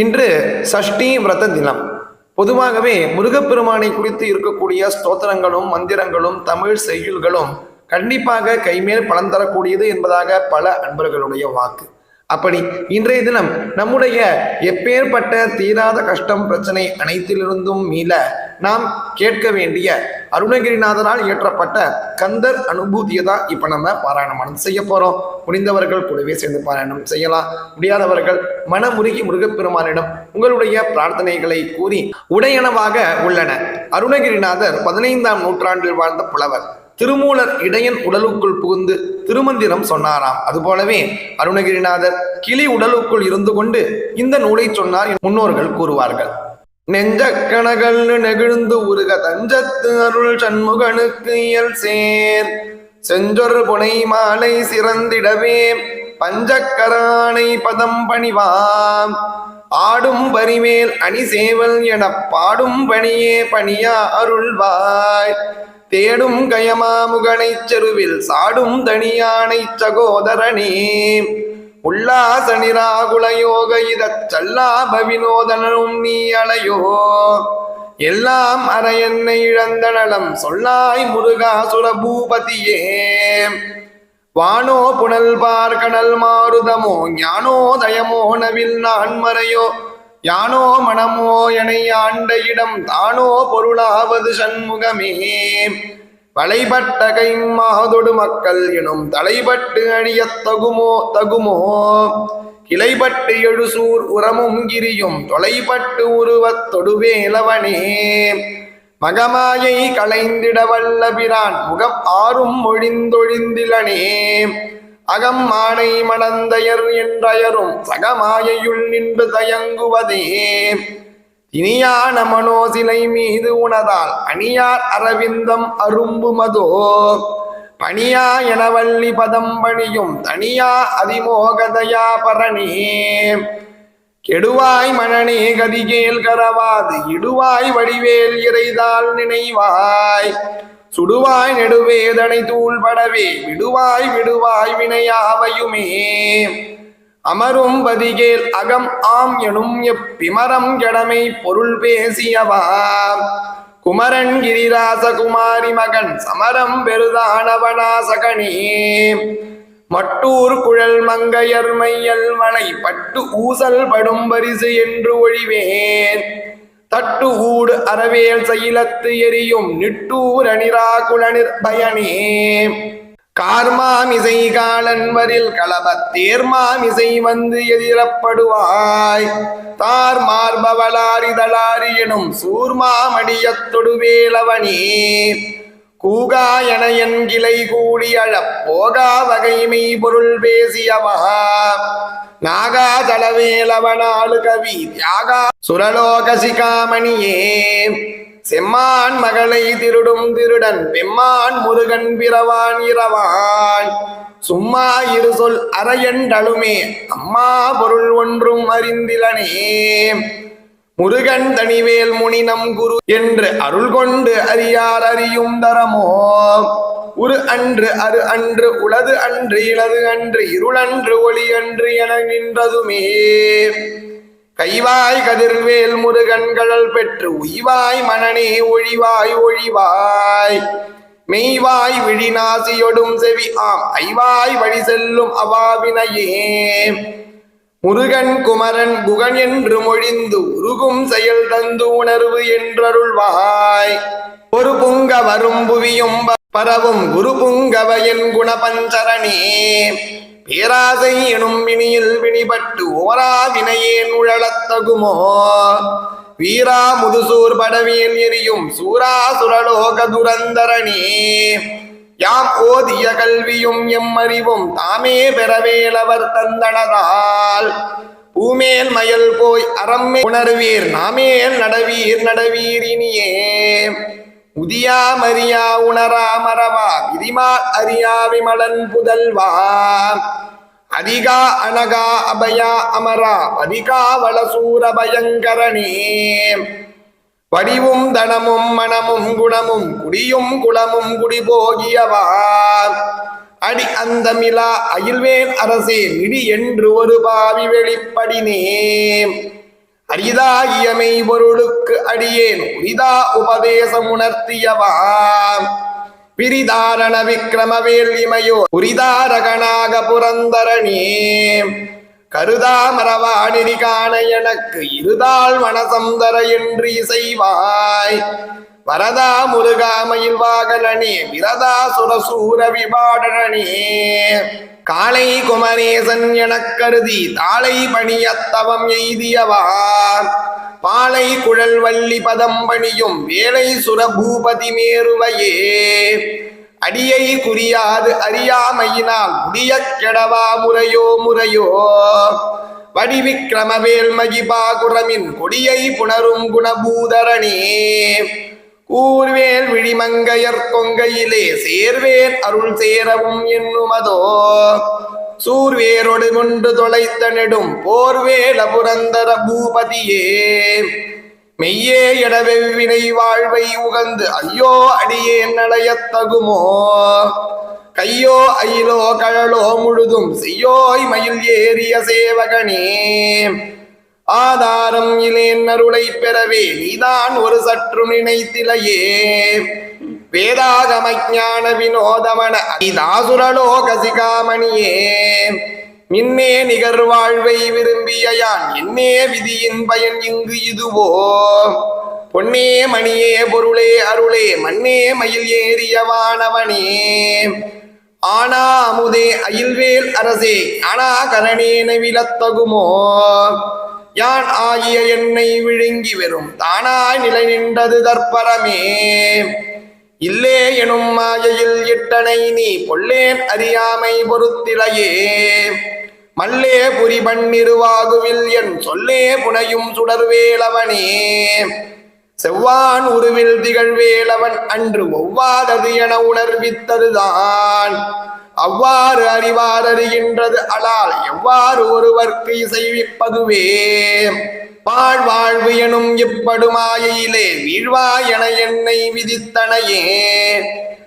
இன்று சஷ்டி விரத தினம். பொதுவாகவே முருகப்பெருமானை குறித்து இருக்கக்கூடிய ஸ்தோத்திரங்களும் மந்திரங்களும் தமிழ் செய்யுள்களும் கண்டிப்பாக கைமேல் பலன் தரக்கூடியது என்பதாக பல அன்பர்களுடைய வாக்கு. அப்படி இன்றைய தினம் நம்முடைய எப்பேற்பட்ட தீராத கஷ்டம் பிரச்சனை அனைத்திலிருந்தும் மீள நாம் கேட்க வேண்டிய அருணகிரிநாதனால் இயற்றப்பட்ட கந்தர் அனுபூதியை தான் இப்போ நம்ம பாராயணம் செய்ய போறோம். முடிந்தவர்கள் கூடவே சேர்ந்து பாராயணம் செய்யலாம். முடியாதவர்கள் மனமுருகி முருகப்பெருமானிடம் உங்களுடைய பிரார்த்தனைகளை கூறி உடையனவாக உள்ளன. அருணகிரிநாதர் பதினைந்தாம் நூற்றாண்டில் வாழ்ந்த புலவர். திருமூலர் இடையன் உடலுக்குள் புகுந்து திருமந்திரம் சொன்னாராம். அதுபோலவே அருணகிரிநாதர் கிளி உடலுக்குள் இருந்து கொண்டு இந்த நூலை சொன்னார் முன்னோர்கள் கூறுவார்கள். நெஞ்ச நெகிழ்ந்து உருக தஞ்சத்து அருள் சண்முகனுக்கு இயல் சேர். செஞ்சொரு புனை மாலை சிறந்திடவே பஞ்சக்கரானை பதம் பணிவாம். ஆடும் பரிமேல் அணி சேவல் எனப் பாடும் பணியே பணியா அருள்வாய். தேடும் கயமாமுகனைச் செருவில் சாடும் தனியானை சகோதரனே. உல்லாசனிராகுல யோக இதச் வினோதனும் நீ அலையோ. எல்லாம் அற என்னை இழந்த நலம் சொல்லாய் முருகாசுர பூபதியே வானோ புனல் பார்கடல் மாருதமோ ஞானோதயமோ நவில் நான் மறையோ. யானோ மனமோ என ஆண்ட இடம் தானோ பொருளாவது சண்முகமே. வளைபட்டகை கைமாதொடு மக்கள் எனும் தலைபட்டு அழியத் தகுமோ தகுமோ? கிளைபட்டு எழுசூர் உரமும் கிரியும் தொலைபட்டு உருவத் தொடுவேலவனே. மகமாயை களைந்திட வல்ல பிரான் முகம் ஆறும் ஒழிந்தொழிந்திலனே அகம் மானை மணந்தயர் என்றயரும் சகமாயையுள் நின்று தயங்குவதே. இனியான மனோசிலை மீது உணதால் அணியார் அரவிந்தம் அரும்பு மதோ. பணியா எனவள்ளி பதம் பணியும் தனியா அதிமோகதயா பரணி கெடுவாய் மணனே கதிகேல் கரவாது இடுவாய் வடிவேல் இறைதால் நினைவாய். சுடுவாய் நெடுவேதனை தூள்படவே விடுவாய் விடுவாய் வினையாவையுமே அமரும் பதிகேல் அகம் ஆம் எனும் எப்பிமரம் ஜடமை பொருள் பேசியவா. குமரன் கிரிராச குமாரி மகன் சமரம் பெருதானவனாசகனே. மட்டூர் குழல் மங்கையர் மையல் மலை பட்டு ஊசல் படும் பரிசு என்று ஒழிவேன். தட்டு ஊடு அறவேல் சைலத்து எரியும் நிட்டூர் அணிராகுல நிர்பயனே. கார்மாமிசை காலன்வரில் வரில் தேர்மாமிசை வந்து எதிரப்படுவாய். தார் மார்பவளாரிதளாரி எனும் சூர்மாமடியத்தொடுவேலவனே கூகா என என் கிளை கூடி அழப் போகா வகைமை பொருள் பேசியவா. நாகா தளவேலவனாலு கவி தியாகா சுரலோகசிகாமணியே. செம்மான் மகளை திருடும் திருடன் பெம்மான் முருகன் பிறவான் இரவான். சும்மா இரு சொல் அறையண்டழுமே அம்மா பொருள் ஒன்றும் அறிந்திலனே. முருகன் தனிவேல் முனினம் குரு என்று அருள் கொண்டு அறியார் அறியும் தரமோ? உரு அன்று அரு அன்று உளது அன்று இளது அன்று இருளன்று ஒளி அன்று என நின்றதுமே. கைவாய் கதிர்வேல் முருகன் கழல் பெற்று உய்வாய் மனநே ஒழிவாய் ஒழிவாய். மெய்வாய் விழிநாசியொடும் செவி ஆம் ஐவாய் வழி செல்லும் அவாவினையே. முருகன் குமரன் குகன் என்று மொழிந்து உருகும் செயல் தந்து உணர்வு என்றருள்வாய். ஒரு புங்க வரும் புவியும் பரவும் குரு புங்கவ என் குணபஞ்சரணே. பேராசை எனும் வினியில் வினிபட்டு ஓரா வினையேன் உழலத்தகுமோ வீரா முதுசூர் படவியல் எரியும் சூரா சுரலோக துரந்தரணி யாம் ஓதிய கல்வியும் எம் அறிவும் தாமே பெறவேலவர் தந்தனதால். பூமேல் மயல் போய் அறம்மே உணர்வீர் நாமேல் நடவீர் நடவீர் உதியாமறியா மரியா உணரா மரவா விதிமா அறியா விமலன் புதல்வா. அதிகா அனகா அபயா அமரா அதிகா வளசூர பயங்கரணே வடிவும் தனமும் மனமும் குணமும் குடியும் குளமும் குடி போகியவா. அடி அந்த மிலா அயில்வேன் அரசே மிடி என்று ஒரு பாவி வெளிப்படினே. அரிதாகியமை பொருளுக்கு அடியேன் உரிதா உபதேசம் உணர்த்தியவாம். பிரிதாரண விக்ரமவேல் இமையோ உரிதாரகனாக புரந்தரணே. கருதாமரவாடிரி காண எனக்கு இருதாள் மனசந்தர என்று இசைவாய். வரதா முருகாமையில் வாகனனே விரதா சுரசூர விபாடனே காளை குமரேசன் எனக் கருதி தாளை பணியத்தவம் எய்தியவா. பாலை குழல் வள்ளி பதம் பணியும் வேலை சுரபூபதி மேருவையே. அடியை குறியாது அறியாமையினால் முடிய கெடவா முறையோ முறையோ. வடிவிக்கிரமவேல் மகிபாகுரமின் கொடியை புணரும் குணபூதரணே. கூர்வேல் விழிமங்கையர் கொங்கையிலே சேர்வேன் அருள் சேரவும் என்னுமதோ. சூர்வேரொடு முண்டு தொலைத்த நெடும் போர்வேல புரந்தர பூபதியே. மெய்யே எடவெவ்வினை வாழ்வை உகந்து ஐயோ அடியே நடையத் தகுமோ. கையோ அயிலோ கழலோ முழுதும் செய்யோய் மயில் ஏறிய சேவகனே. ஆதாரம் இலேன் அருளை பெறவே நீதான் ஒரு சற்று நினைத்திலையே. வேதாகம ஞான வினோதமன அரிதாசுரலோக சிகாமணியே. மின்னே நிகர் வாழ்வை விரும்பிய யான் என்னே விதியின் பயன் இங்கு இதுவோ. பொன்னே மணியே பொருளே அருளே மண்ணே மயில் ஏறிய வானவனே. ஆனா அமுதே அயில்வேல் அரசே ஆனா கரணேன விலத்தகுமோ. யான் ஆகிய என்னை விழுங்கி வெறும் தானாய் நிலை நின்றது தற்பரமே. இல்லே எனும் மாயையில் இட்டனை நீ பொல்லேன் அறியாமை பொறுத்திலையே. மல்லே புரி பண்ணிருவாகுவில் என் சொல்லே புனையும் சுடர்வேலவனே செவ்வான் உருவில் திகழ்வேலவன் அன்று ஒவ்வாதது என உணர்வித்ததுதான். அவ்வாறு அறிவார் அறிகின்றது அலால் எவ்வாறு ஒருவர்க்கு இசைவிப்பதுவே? வாழ்வாழ்வு எனும் இப்படுமாயிலே வீழ்வா என என்னை விதித்தனையே.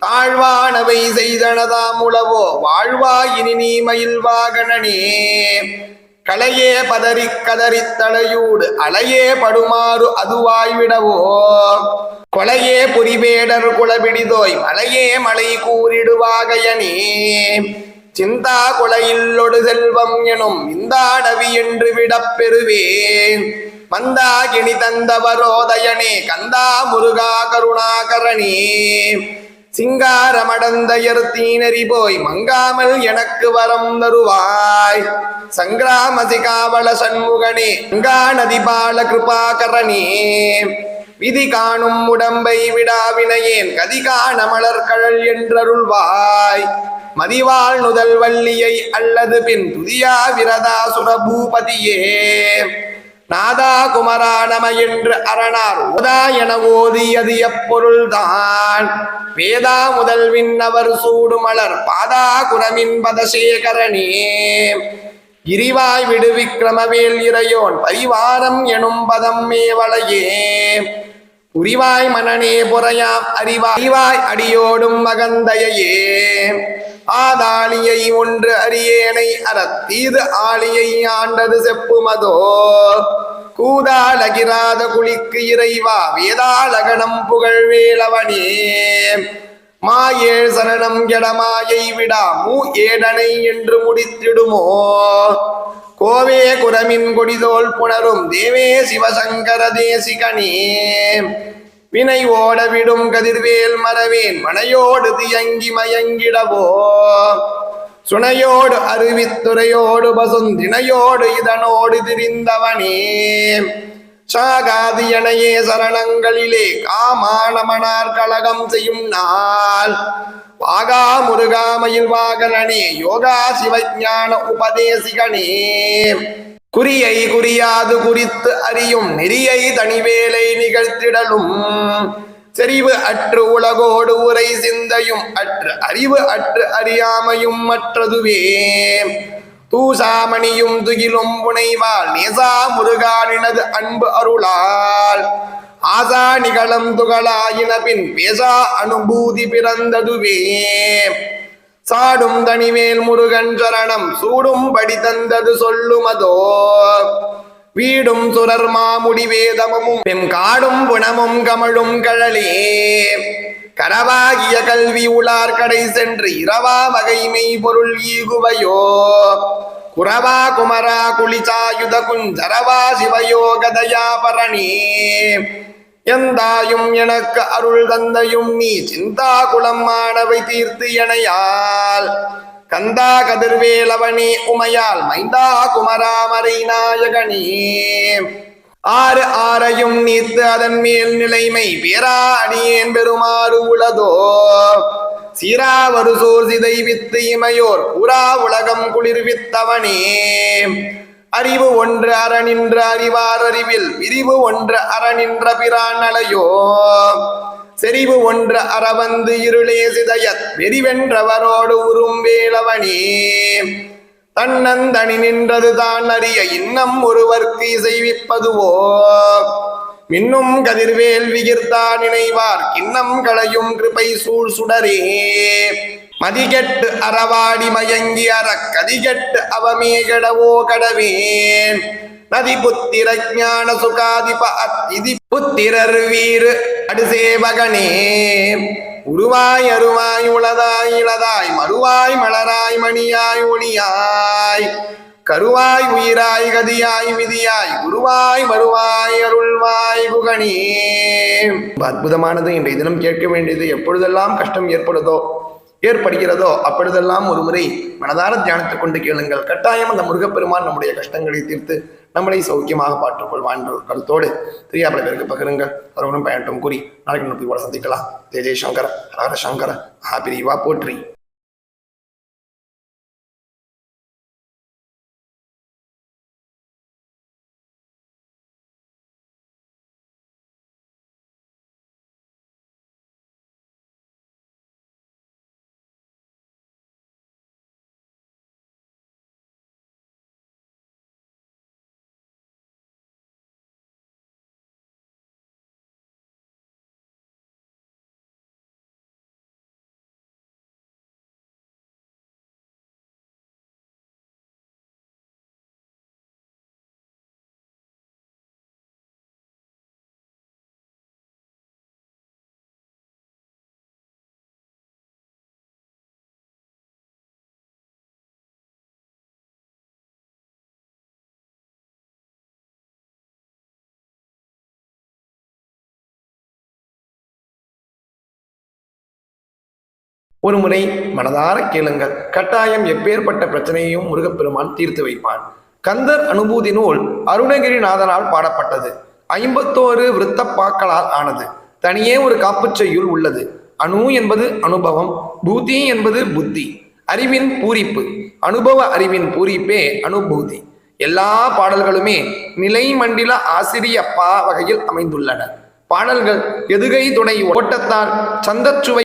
தாழ்வானவை செய்தனதாம் உளவோ வாழ்வா இனி நீ மயில்வாகணனே களையே பதறி கதறித்தலையூடு அலையே படுமாறு அதுவாய்விடவோ? கொலையே புரிவேடர் குளபிடிதோய் மலையே மலை கூறிடுவாகையனே. சிந்தா கொலையில்லொடு செல்வம் எனும் இந்தாடவி என்று விடப் பெறுவேன். மந்தாகினி தந்தவரோதயனே கந்தா முருகா கருணாகரணே சிங்காரமடந்தயர் தீனறி போய் மங்காமல் எனக்கு வரம் தருவாய். சங்கிராமசிகாவள சண்முகனே கங்கா நதிபால கிருபாகரணே விதி காணும் உடம்பை விடாவினையேன் கதி காண மலர்கழல் என்றருள்வாய். மதிவாள் நுதல் வள்ளியை அல்லது பின் துதியா விரதா சுரபூபதியே. நாதா குமரா நம என்று அரணார். ஓதா என ஓதியது எப்பொருள்தான். வேதா முதல் விண்ணவர் சூடு மலர். பாதா குரமின் பதசேகரணே கிரிவாய் விடு விக்ரமவேல் இறையோன். பரிவாரம் எனும் பதம் மேவளையே புரிவாய் மனநே புறையாம் அறிவா அறிவாய் அடியோடும் மகந்தையே ஆதாளியை ஒன்று அரியேனை அறத்தீது ஆளியை ஆண்டது செப்புமதோ. கூதாலகிராத குளிக்கு இறைவா வேதாளகணம் புகழ் வேலவனே மாயேழ் சரணம் எடமாயை விடா மூ ஏடனை என்று முடித்திடுமோ? கோவே குரமின் கொடிதோல் புணரும் தேவே சிவசங்கர தேசிகனே. வினை ஓடவிடும் கதிர்வேல் மறவேன் மனையோடு தியங்கி மயங்கிடவோ? சுனையோடு அருவித்துறையோடு பசுந்தினையோடு இதனோடு திரிந்தவனே. சாகாதியனையே சரணங்களிலே காமானமனார் கழகம் செய்யும் நாள். வாகா முருகாமையில் வாகனனே யோகா சிவஞான உபதேசிகனே. குறியை குறியாது குறித்து அறியும் நெறியை தனிவேலை நிகழ்த்திடலும். செறிவு அற்று உலகோடு உரை சிந்தையும் அற்று அறிவு அற்று அறியாமையும் மற்றதுவே. தூசாமணியும் துகிலும் புனைவாள். நேசா முருகானினது அன்பு அருளால். ஆசா நிகழம் துகளாயின பின் பேசா அனுபூதி பிறந்ததுவே. சாடும் தனிவேல் முருகன் சரணம் சூடும் படி தந்தது சொல்லுமதோ. வீடும் சுரர் மாமுடி வேதமும் பெம் காடும் புணமும் கமழும் கழலே. கரவாகிய கல்வி உளார் கடை சென்று இரவா மகைமை பொருள் ஈகுவையோ? குரவா குமரா குளிச்சாயுத குஞ்சரவா சிவயோ கதயா பரணி? எந்தாயும் எனக்கு அருள் தந்தையும் நீ சிந்தா குளம் மாணவை தீர்த்து எனையால். கந்தா கதிர்வேலவனே உமையால் மைந்தா குமராமரை நாயகனே ஆறு ஆரையும் நீத்து அதன் மேல் நிலைமை பேராடியேன் பெருமாறு உளதோ? சீராவரு சோர் சிதை வித்து இமையோர் புறா உலகம் குளிர்வித்தவனே அறிவு ஒன்று அறநின்ற அறிவார் அறிவில் விரிவு ஒன்று அறநின்ற பிரான் அலையோ செறிவு ஒன்று அறவந்து இருளே சிதையத் வெறிவென்றவரோடு உறும் வேளவனே. தன்னந்தனி நின்றது தான் அறிய இன்னம் ஒருவர்க்கு இசைவிப்பதுவோ? மின்னும் கதிர்வேல் விகிர்தா நினைவார் கிண்ணம் களையும் கிருபை சூழ் சுடரே. மதிகெட்டு அறவாடி மயங்கி அற கதிகெட்டு அவமே கடவோ கடவேன். நதி புத்திர ஞான சுகாதிப அத்திதி புத்திரர் வீறு அடுசேவகனே. உருவாய் அருவாய் உளதாய் இளதாய் மறுவாய் மலராய் மணியாய் ஒளியாய். கருவாய் உயிராய் கதியாய் விதியாய் குருவாய் வருவாய் அருள்வாய் குகணி அற்புதமானது இன்றைய தினம் கேட்க வேண்டியது எப்பொழுதெல்லாம் கஷ்டம் ஏற்படுதோ ஏற்படுகிறதோ அப்பொழுதெல்லாம் ஒரு முறை மனதார தியானத்தை கொண்டு கேளுங்கள். கட்டாயம் அந்த முருகப்பெருமான் நம்முடைய கஷ்டங்களை தீர்த்து நம்மளை சௌக்கியமாக பாற்றுக்கொள்வான் என்ற ஒரு கருத்தோடு தெரியாத பேருக்கு பகிருங்கள். அவர்களும் பயணட்டும் கூறி நாளைக்கு நோக்கி கூட சந்திக்கலாம். தேஜய் சங்கர் சங்கர ஹர சங்கர ஆபிரிவா போற்றி. ஒரு முறை மனதார கேளுங்கள். கட்டாயம் எப்பேற்பட்ட பிரச்சனையையும் முருகப்பெருமான் தீர்த்து வைப்பான். கந்தர் அனுபூதி நூல் அருணகிரிநாதனால் பாடப்பட்டது. ஐம்பத்தோரு விருத்தப்பாக்களால் ஆனது. தனியே ஒரு காப்புச் செய்யுள் உள்ளது. அணு என்பது அனுபவம் பூதி என்பது புத்தி. அறிவின் பூரிப்பு. அனுபவ அறிவின் பூரிப்பே அனுபூதி. எல்லா பாடல்களுமே நிலை மண்டில ஆசிரிய வகையில் அமைந்துள்ளன. பாடல்கள் எதுகை துணை ஓட்டத்தால் சந்தச்சுவை